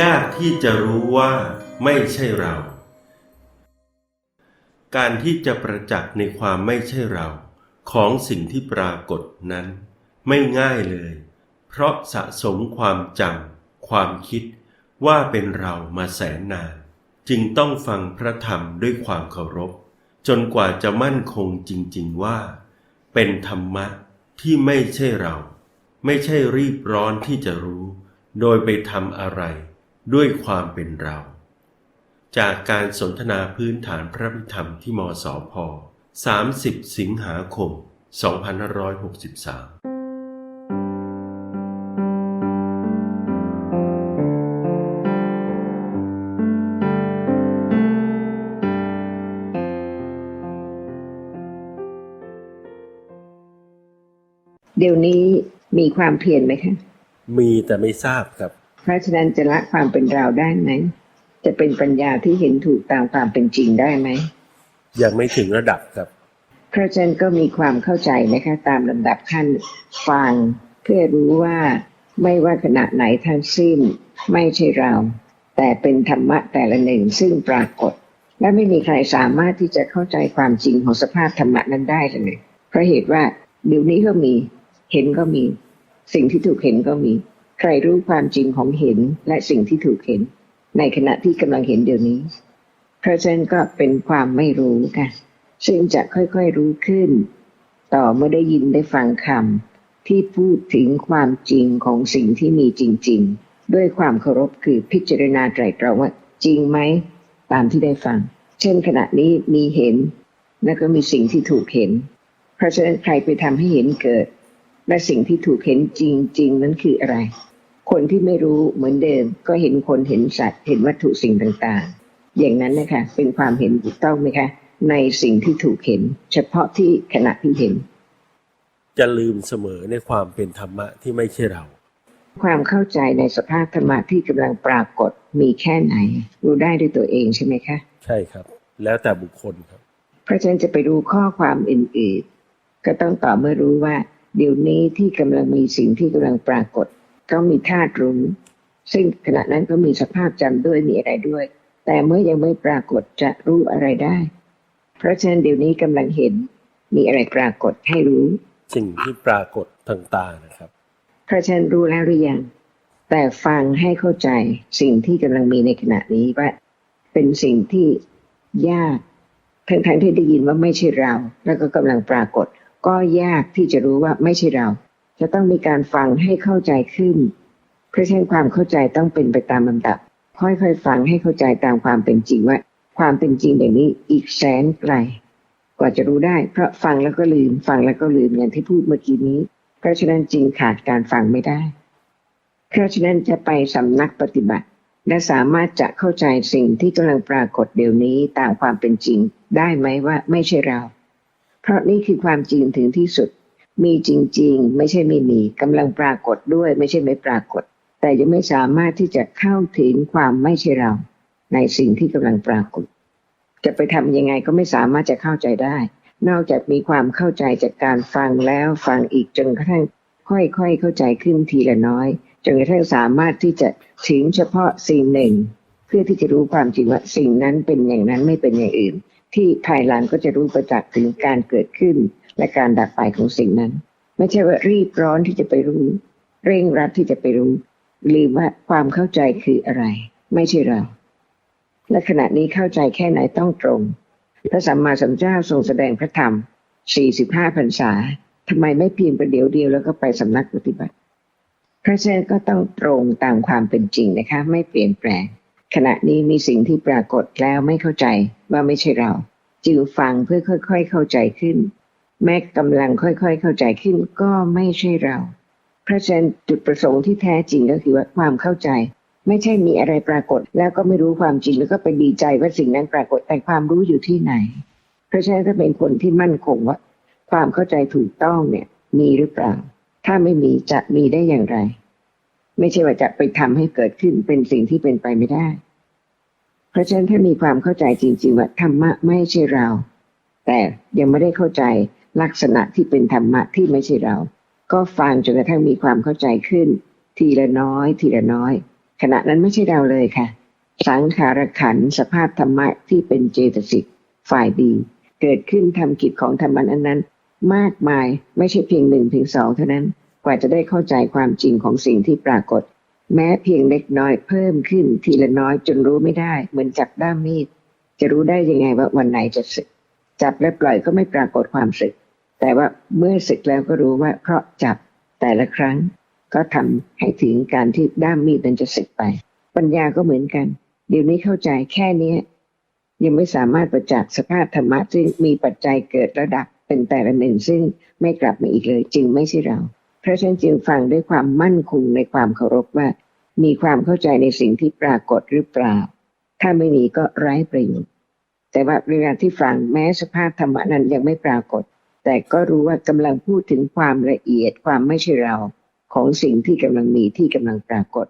ยากที่จะรู้ว่าไม่ใช่เรา การที่จะประจักษ์ในความไม่ใช่เรา ของสิ่งที่ปรากฏนั้น ไม่ง่ายเลย เพราะสะสมความจำความคิดว่าเป็นเรามาแสนนาน จึงต้องฟังพระธรรมด้วยความเคารพ จนกว่าจะมั่นคงจริง ๆว่า เป็นธรรมะที่ไม่ใช่เรา ไม่ใช่รีบร้อนที่จะรู้ โดยไปทำอะไร ด้วยความเป็นเรา จากการสนทนาพื้นฐานพระพิธรรมที่มสพ30 สิงหาคม 2563เดี๋ยวนี้มีความเพียรไหมคะ มีแต่ไม่ทราบครับ เพราะฉะนั้นจะละความเป็นเราได้ไหม จะเป็นปัญญาที่เห็นถูกตามความเป็นจริงได้ไหม ยังไม่ถึงระดับครับ เพราะฉะนั้นก็มีความเข้าใจนะคะตามลำดับขั้นฟังเพื่อรู้ว่าไม่ว่าขณะไหนทั้งสิ้นไม่ใช่เรา แต่เป็นธรรมะแต่ละหนึ่งซึ่งปรากฏ และไม่มีใครสามารถที่จะเข้าใจความจริงของสภาพธรรมะนั้นได้เลยเพราะเหตุว่าเดี๋ยวนี้ก็มี เห็นก็มี สิ่งที่ถูกเห็นก็มี ใครรู้ความจริงของเห็นและสิ่งที่ถูกเห็น ในขณะที่กำลังเห็นเดี๋ยวนี้ เพราะฉะนั้นก็เป็นความไม่รู้ค่ะซึ่งจะค่อยๆรู้ขึ้น ต่อเมื่อได้ยินได้ฟังคำที่พูดถึงความจริงของสิ่งที่มีจริง ๆ ด้วยความเคารพคือพิจารณาไตรตรองว่าจริงไหมตามที่ได้ฟัง เช่นขณะนี้มีเห็น แล้วก็มีสิ่งที่ถูกเห็น เพราะฉะนั้นใครไปทำให้เห็นเกิด และสิ่งที่ถูกเห็นจริง ๆ นั้นคืออะไร คนที่ไม่รู้เหมือนเดิม ก็เห็นคนเห็นสัตว์ เห็นวัตถุสิ่งต่างๆ อย่างนั้นนะคะเป็นความเห็นถูกต้องไหมคะ ในสิ่งที่ถูกเห็น เฉพาะที่ขณะที่เห็น จะลืมเสมอในความเป็นธรรมะที่ไม่ใช่เรา ความเข้าใจในสภาพธรรมะที่กำลังปรากฏมีแค่ไหน รู้ได้ด้วยตัวเองใช่ไหมคะ ใช่ครับ แล้วแต่บุคคลครับเพราะฉะนั้นจะไปรู้ข้อความอื่นๆก็ต้องต่อเมื่อรู้ว่า เดี๋ยวนี้ที่กำลังมีสิ่งที่กำลังปรากฏ ก็มีธาตุรู้ ซึ่งขณะนั้นก็มีสภาพจำด้วยมีอะไรด้วย แต่เมื่อยังไม่ปรากฏจะรู้อะไรได้ เพราะฉะนั้นเดี๋ยวนี้กำลังเห็นมีอะไรปรากฏให้รู้ สิ่งที่ปรากฏทางตานะครับ เพราะฉะนั้นรู้แล้วหรือยัง แต่ฟังให้เข้าใจสิ่งที่กำลังมีในขณะนี้ว่า เป็นสิ่งที่ยากทั้งทั้งๆที่ได้ยินว่าไม่ใช่เรา แล้วก็กำลังปรากฏ ก็ยากที่จะรู้ว่าไม่ใช่เรา จะต้องมีการฟังให้เข้าใจขึ้น เพราะฉะนั้นความเข้าใจต้องเป็นไปตามลำดับ ค่อยๆฟังให้เข้าใจตามความเป็นจริงว่า ความเป็นจริงแบบนี้อีกแสนไกลกว่าจะรู้ได้ เพราะฟังแล้วก็ลืม ฟังแล้วก็ลืมอย่างที่พูดเมื่อกี้นี้ เพราะฉะนั้นจริงขาดการฟังไม่ได้ เพราะฉะนั้นจะไปสำนักปฏิบัติ และสามารถจะเข้าใจสิ่งที่กำลังปรากฏเดี๋ยวนี้ตามความเป็นจริง ได้ไหมว่าไม่ใช่เรา เพราะนี่คือความจริงถึงที่สุด มีจริง ๆ ไม่ใช่ไม่มีกำลังปรากฏด้วย ไม่ใช่ไม่ปรากฏ แต่ยังไม่สามารถที่จะเข้าถึงความไม่ใช่เรา ในสิ่งที่กำลังปรากฏ จะไปทำยังไงก็ไม่สามารถจะเข้าใจได้ นอกจากมีความเข้าใจจากการฟังแล้วฟังอีกจนกระทั่งค่อยๆเข้าใจขึ้นทีละน้อยจนกระทั่งสามารถที่จะถึงเฉพาะสิ่งหนึ่ง เพื่อที่จะรู้ความจริงว่าสิ่งนั้นเป็นอย่างนั้นไม่เป็นอย่างอื่น ที่ภายหลังก็จะรู้ประจักษ์ถึงการเกิดขึ้น และการดับไปของสิ่งนั้น ไม่ใช่ว่ารีบร้อนที่จะไปรู้ เร่งรัดที่จะไปรู้ลืมว่าความเข้าใจคืออะไร ไม่ใช่เรา และขณะนี้เข้าใจแค่ไหนต้องตรง พระสัมมาสัมพุทธเจ้าทรงแสดงพระธรรม 45พรรษาทำไมไม่เพียงประเดี๋ยวเดียวแล้วก็ไปสำนักปฏิบัติ พระฉะนั้นก็ต้องตรงตามความเป็นจริงนะคะ ไม่เปลี่ยนแปลง ขณะนี้มีสิ่งที่ปรากฏแล้วไม่เข้าใจว่าไม่ใช่เรา จึงฟังเพื่อค่อย ๆ เข้าใจขึ้น แม้กำลังค่อย ๆ เข้าใจขึ้นก็ไม่ใช่เราเพราะฉะนั้นจุดประสงค์ที่แท้จริงก็คือว่าความเข้าใจ ไม่ใช่มีอะไรปรากฏ แล้วก็ไม่รู้ความจริงแล้วก็ไปดีใจว่าสิ่งนั้นปรากฏแต่ความรู้อยู่ที่ไหน เพราะฉะนั้นถ้าเป็นคนที่มั่นคงว่า ความเข้าใจถูกต้องเนี่ยมีหรือเปล่า ถ้าไม่มีจะมีได้อย่างไร ไม่ใช่ว่าจะไปทำให้เกิดขึ้นเป็นสิ่งที่เป็นไปไม่ได้ เพราะฉะนั้นถ้ามีความเข้าใจจริง ๆ ว่าธรรมะไม่ใช่เรา แต่ยังไม่ได้เข้าใจลักษณะที่เป็นธรรมะที่ไม่ใช่เรา ก็ฟังจนกระทั่งมีความเข้าใจขึ้น ทีละน้อย ทีละน้อย ขณะนั้นไม่ใช่เราเลยค่ะ สังขารขันสภาพธรรมะที่เป็นเจตสิกฝ่ายดีเกิดขึ้นทำกิจของธรรมะนั้นนั้นๆมากมายไม่ใช่เพียงหนึ่งเพียงสองเท่านั้น กว่าจะได้เข้าใจความจริงของสิ่งที่ปรากฏ แม้เพียงเล็กน้อยเพิ่มขึ้นทีละน้อยจนรู้ไม่ได้ เหมือนจับด้ามมีด จะรู้ได้ยังไงว่าวันไหนจะสึก จับและปล่อยก็ไม่ปรากฏความสึก แต่ว่าเมื่อสึกแล้วก็รู้ว่าเพราะจับแต่ละครั้ง ก็ทำให้ถึงการที่ด้ามมีดนั้นจะสึกไป ปัญญาก็เหมือนกัน เดี๋ยวนี้เข้าใจแค่เนี้ยยังไม่สามารถประจักษ์สภาพธรรมะซึ่งมีปัจจัยเกิดระดับเป็นแต่ละหนึ่งซึ่งไม่กลับมาอีกเลย จึงไม่ใช่เรา เพราะฉะนั้นจึงฟังด้วยความมั่นคงในความเคารพว่า มีความเข้าใจในสิ่งที่ปรากฏหรือเปล่า ถ้าไม่มีก็ไร้ประโยชน์ แต่ว่าเวลาที่ฟังแม้สภาพธรรมะนั้นยังไม่ปรากฏ แต่ก็รู้ว่ากำลังพูดถึงความละเอียดความไม่ใช่เราของสิ่งที่กำลังมีที่กำลังปรากฏ